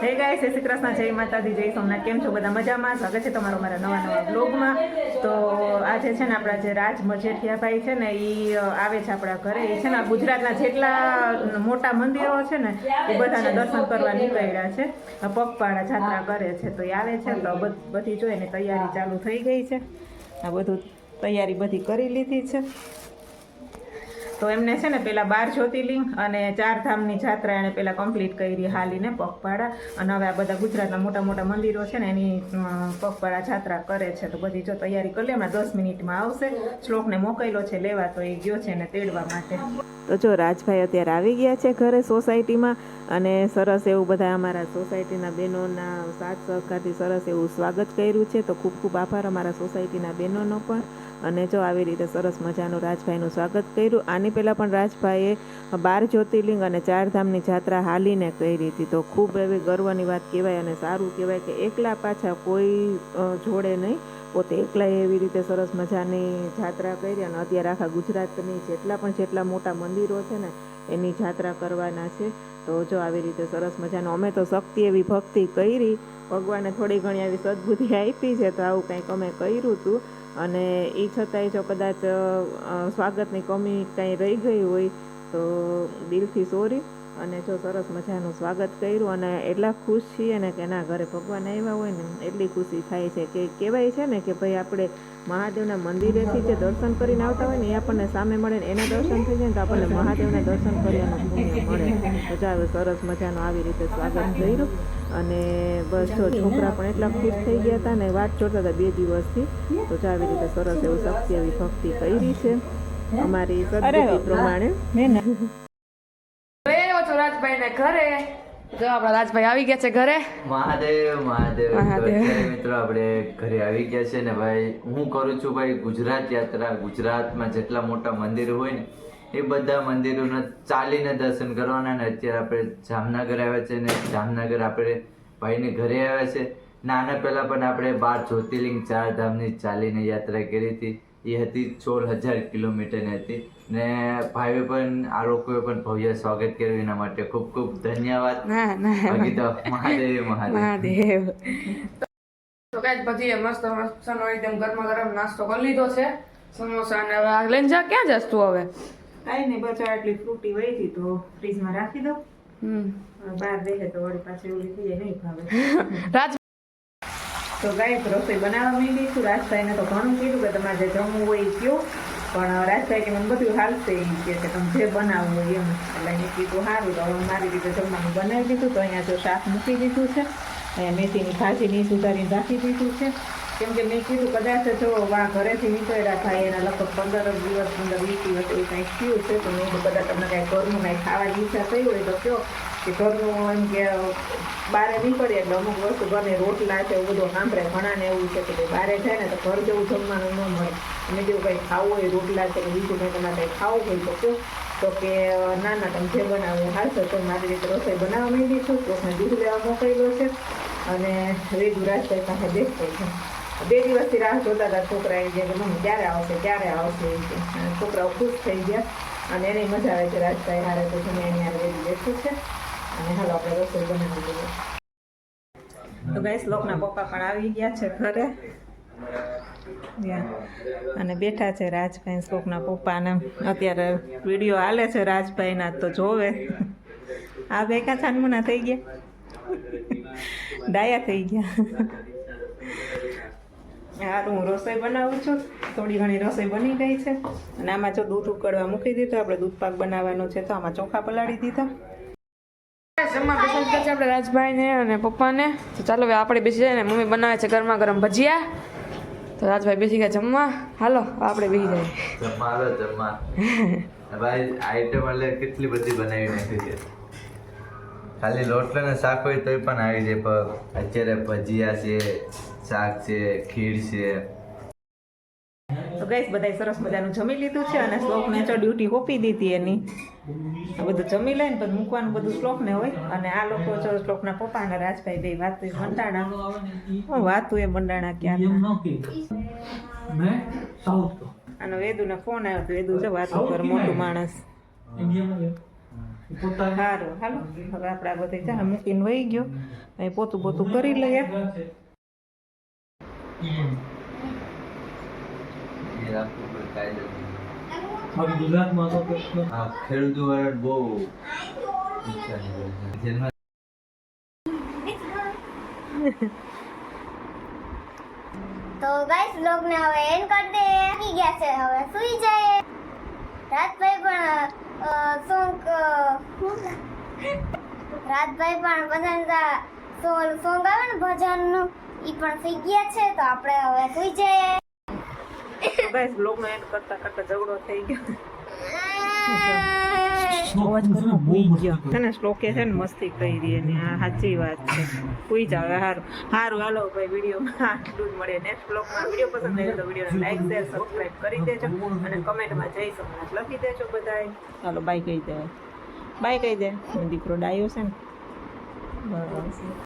હે ગાય શ્રી કૃષ્ણ, જય માતાજી, જય સોમનાથ. કેમ છો બધા મજામાં? સ્વાગત છે તમારો મારા નવા નવા બ્લોગમાં તો આજે છે ને આપણા જે રાજ મજેઠિયા ભાઈ છે ને એ આવે છે આપણા ઘરે. એ છે ને ગુજરાતના જેટલા મોટા મંદિરો છે ને, એ બધાના દર્શન કરવા નીકળ્યા છે. પગપાળા જાત્રા કરે છે. તો એ આવે છે તો બધી જોઈને તૈયારી ચાલુ થઈ ગઈ છે. આ બધું તૈયારી બધી કરી લીધી છે. તો એમને છે ને પેલા બાર જ્યોતિર્લિંગ અને ચાર ધામની જાત્રા એને પેલા કમ્પ્લીટ કરી હાલીને પગપાળા. અને હવે આ બધા ગુજરાતના મોટા મોટા મંદિરો છે ને એની પગપાળા જાત્રા કરે છે. તો બધી જો તૈયારી કરી લે, હમણાં દસ મિનિટમાં આવશે. શ્લોકને મોકલ્યો છે, લેવા તો એ ગયો છે એને તેડવા માટે. તો જો રાજભાઈ અત્યારે આવી ગયા છે ઘરે સોસાયટીમાં અને સરસ એવું બધા અમારા સોસાયટીના બહેનોના સાથ સહકારથી સરસ એવું સ્વાગત કર્યું છે. તો ખૂબ ખૂબ આભાર અમારા સોસાયટીના બહેનોનો પણ. અને જો આવી રીતે સરસ મજાનું રાજભાઈનું સ્વાગત કર્યું, આની પહેલાં પણ રાજભાઈએ બાર જ્યોતિર્લિંગ અને ચારધામની જાત્રા હાલીને કરી હતી. તો ખૂબ એવી ગર્વની વાત કહેવાય અને સારું કહેવાય કે એકલા પાછા કોઈ જોડે નહીં. પોતે એકલાએ એવી રીતે સરસ મજાની જાત્રા કરી અને અત્યારે આખા ગુજરાતની જેટલા પણ જેટલા મોટા મંદિરો છે ને, એની જાત્રા કરવાના છે. તો જો આવી રીતે સરસ મજાનું, અમે તો શક્તિ એવી ભક્તિ કરી, ભગવાને થોડી ઘણી આવી સદબુદ્ધિ આપી છે, તો આવું કંઈક અમે કર્યું હતું. અને એ છતાંય જો કદાચ સ્વાગતની કમી કાંઈ રહી ગઈ હોય તો દિલથી સોરી. અને જો સરસ મજાનું સ્વાગત કર્યું અને એટલા ખુશ છીએ ને કે ના ઘરે ભગવાન આવ્યા હોય ને એટલી ખુશી થાય છે કે કહેવાય છે ને કે ભાઈ આપણે મહાદેવના મંદિરેથી જે દર્શન કરીને આવતા હોય ને એ આપણને સામે મળે ને એના દર્શન થઈ જાય ને તો આપણને મહાદેવના દર્શન કરવાનું પુણ્ય મળે. તો જો સરસ મજાનું આવી રીતે સ્વાગત કર્યું અને બસ જો છોકરા પણ એટલા ખુશ થઈ ગયા હતા ને વાત જોતા હતા બે દિવસથી. તો જો આવી રીતે સરસ એવું શક્તિ એવી ભક્તિ કરી છે. અમારી સદબુદ્ધિ પ્રમાણે લઈ આવ્યો છો રાજભાઈ ને ઘરે? જો આપણા રાજભાઈ આવી ગયા છે ઘરે. મહાદેવ મહાદેવ. મિત્રો આપણે ઘરે આવી ગયા છે ને ભાઈ હું કરું છું ભાઈ ગુજરાત યાત્રા. ગુજરાતમાં જેટલા મોટા મંદિર હોય ને એ બધા મંદિરોને ચાલીને દર્શન કરવાના ને અત્યારે આપણે જામનગર આવ્યા છે ને જામનગર આપણે ભાઈને ઘરે આવ્યા છે. નાના પહેલાં પણ આપણે બાર જ્યોતિર્લિંગ ચાર ધામની ચાલીને યાત્રા કરી હતી. એ હતી સોળ હજાર કિલોમીટરની હતી. ને ભાઈએ પણ આ લોકોએ પણ ભવ્ય સ્વાગત કર્યું એના માટે. ખૂબ ખૂબ ધન્યવાદ. મહાદેવ મહાદેવ. તો કાંઈ પછી મસ્ત મસ્ત એકદમ ગરમા ગરમ નાસ્તો કરી લીધો છે. સમોસા ને હવે લઈને જા ક્યાં જશ તું હવે? કાંઈ નહીં બસ એટલી આટલી ફ્રૂટી વહી હતી તો ફ્રીજમાં રાખી દો હમ. બહાર દેખે તો વળી પાછી ઓલી થઈ જાય નહીં ભાવે. રાજ તો ગાય રસોઈ બનાવવા માંડી છું. રાજભાઈને તો ઘણું કીધું કે તમારે જમવું હોય કયો. પણ રાજભાઈ કે મને બધું હાલશે એ કે તમે જે બનાવવું હોય એમ. એટલે મેં કીધું સારું, તો હવે મારી રીતે જમવાનું બનાવી દીધું. તો અહીંયા જો શાક મૂકી દીધું છે. અહીંયા મેથીની ભાજીની સુધારીને રાખી દીધું છે. કેમ કે મેં કીધું કદાચ જો વા ઘરેથી નીકળ્યા થાય, એના લગભગ પંદર દિવસ, પંદર, વીસ દિવસ એવું કાંઈક થયું છે. તો મેં કદાચ તમને કાંઈ ઘરનું કાંઈ ખાવાની ઈચ્છા થઈ હોય તો કયો. કે ઘરનું એમ કે બારે નીકળીએ એટલે અમુક વસ્તુ ઘરની રોટલા છે, એવું બધું સાંભળે ઘણાને એવું છે કે બારે જાય ને તો ઘર જેવું જમવાનું ન મળે. અને જેવું કંઈ ખાવું હોય, રોટલા છે કે બીજું કંઈ તમારે કંઈ ખાવું હોય તો શું તો કે ના ના તમે જે બનાવો હાલશે, તો મારી રીતે રસોઈ બનાવવા માંડી છું. કોકને દૂધ લેવા મોકલેલો છે અને રેજુ રાજભાઈ પાસે બેસતો છે. બે દિવસથી રાહ જોતા હતા છોકરા એ ગયા કે, મમ્મી, ક્યારે આવશે ક્યારે આવશે? એ છોકરાઓ ખુશ થઈ ગયા. અને એને મજા આવે છે, રાજભાઈ હારે તો તમે એની હારે વેદુ બેઠું છે. તો ગાઈસ લોકના પપ્પા પણ આવી ગયા છે ઘરે. અને બેઠા છે રાજભાઈ શ્લોકના પપ્પાને અત્યારે વીડિયો હાલે છે રાજભાઈના તો જોવે. આ બેકા છાનમુના થઈ ગયા. ડાયા થઈ ગયા. સારું હું રસોઈ બનાવું છું. થોડી ઘણી રસોઈ બની ગઈ છે. અને આમાં જો દૂધ ઉકળવા મૂકી દીધું, આપણે દૂધ પાક બનાવવાનો છે, તો આમાં ચોખા પલાળી દીધા. જમવા બેસી ગયા આપણે રાજભાઈ અને પપ્પાને. ચાલો હવે આપણે બેસી જાય ને મમ્મી બનાવે છે ગરમા ગરમ ભજીયા. તો રાજભાઈ બેસી ગયા જમવા. હાલો, આપણે બેસી જાય જમવા, હાલો, જમવા. ભાઈ આઈટમ એટલે કેટલી બધી બનાવી નાખી છે. ખાલી લોટલો ને શાક હોય તોય પણ આવી જાય અત્યારે ભજીયા છે, શાક છે, ખીર છે. તો ગઈશ બધાય સરસ મજાનું જમી લીધું છે અને શ્લોકને ચો ડ્યુટી હોપી દીધી એની. બધું જમી લઈને પછી મૂકવાનું બધું શ્લોકને હોય. અને આ લોકો ચો શ્લોકના પપ્પા અને રાજભાઈ બે વાત એ મંડાણા હું વાતું એ મંડાણા ક્યાં? અને વેદુને ફોન આવ્યો તો વેદુ છે વાતું કર મોટું માણસ. સારું હાલો. હવે આપણે આ બધા ચા મૂકીને વહી ગયો. અહીં પોતું પોતું કરી લઈએ. એ રાખવું પડે કાયદો બાકી ગુજરાતમાં તો કે- આ ખેડૂતો વાળા બહુ ઈચ્છા છે. જેમાં તો ગાઈસ બ્લોગ ને હવે એન્ડ કરી દે આવી ગયા છે હવે સુઈ જાય રાતભાઈ પણ સોંગ રાતભાઈ પણ બધા સોંગ સોંગ આવે ને ભજનનું ઈ પણ સુઈ ગયા છે તો આપણે હવે સુઈ જઈએ. ગાઈસ બ્લોગનો એન્ડ કરતા કરતા ઝઘડો થઈ ગયો. અવાજ કરવો ભૂઈ ગયો. છે ને શ્લોકે છે ને મસ્તી કરી રહી ને આ સાચી વાત છે. પૂઈ જાવે સારું સારું હાલો ભાઈ વિડીયોમાં આટલું જ મળે નેક્સ્ટ બ્લોગમાં વીડિયો પસંદ આવ્યો તો વિડીયોને લાઈક શેર સબસ્ક્રાઈબ કરી દેજો અને કમેન્ટમાં જઈ સોમનાથ લખી દેજો બધાએ ચાલો બાય કહી દે. બાય કહી દે. દીકરો ડાયો છે ને. બરાબર